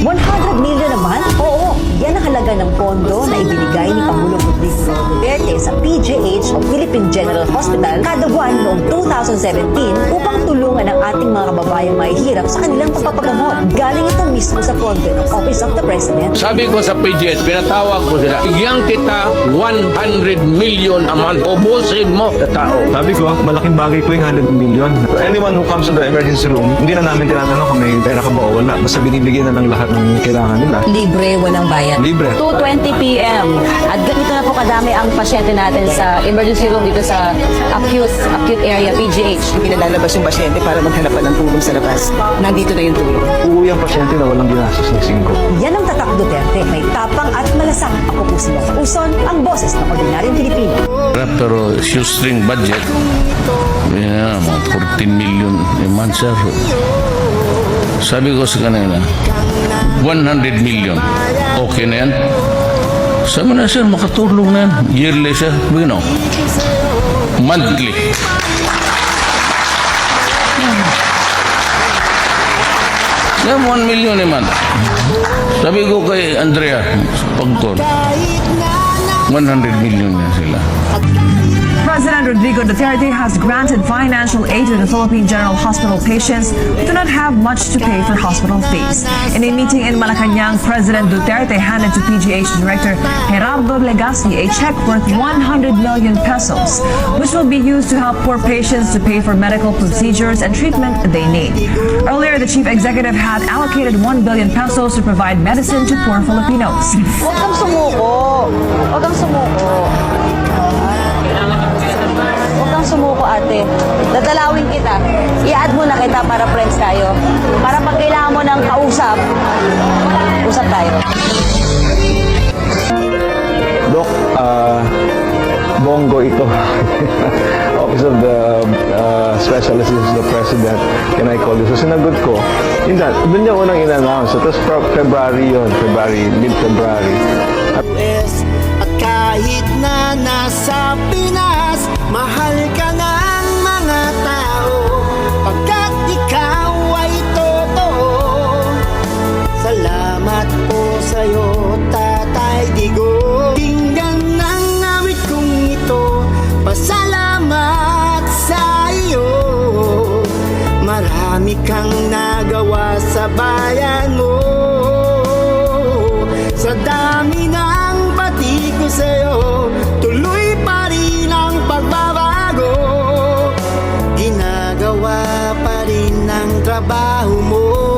100 million naman? Oo, yan ang halaga ng pondo na ibinigay ni Pangulong Duterte sa PGH o Philippine General Hospital kada buwan noong 2017 upang tulungan ang ating mga kababayang mahihirap sa kanilang pagpapagamot. Galing ito mismo sa pondo ng Office of the President. Sabi ko sa PGS, pinatawag ko sila, bigyan kita 100 million a month. Ubusin mo sa tao. Sabi ko, malaking bagay po yung 100 million. Anyone who comes to the emergency room, hindi na namin tinatanong kung may pera ka ba o wala. Basta binibigyan na ng lahat ng kailangan nila. Libre, walang bayad. Libre. 2.20 p.m. Kadami ang pasyente natin sa emergency room dito sa acute acute area, PGH. Pinalalabas yung pasyente para maghanap pa ng tulong sa labas. Nandito na yung tulong. Uuwi ang pasyente na walang ginastos ng singko. Yan ang tatak Duterte, may tapang at malasang ako po si Bong Uson, ang boses ng ordinaryong Pilipino. Pero shoestring budget, yeah, mga 14 million a month, sir. Sabi ko sa kanila, 100 million. Okay na yan? Sabi na, sir, makatulong na yan. Yearly, sir. You know, monthly. Yan, 1 million a month. Sabi ko kay Andrea, pagkon, 100 million na sila. President Rodrigo Duterte has granted financial aid to the Philippine General Hospital patients who do not have much to pay for hospital fees. In a meeting in Malacanang, President Duterte handed to PGH Director Gerardo Legaspi a check worth 100 million pesos, which will be used to help poor patients to pay for medical procedures and treatment they need. Earlier, the chief executive had allocated 1 billion pesos to provide medicine to poor Filipinos. Ate. Dadalawin kita. I-add mo na kita para friends tayo. Para pag kailangan mo ng kausap, usap tayo. Dok, ah, bongo ito. Office of the uh, Special Assistant to the President, can I call you? So sinagot ko, yun that, doon niya unang in-announce. So, tapos February yun, February, mid-February. marami kang nagawa sa bayan mo. Sa dami ng pati ko sa'yo Tuloy pa rin ang pagbabago. Ginagawa pa rin ang trabaho mo.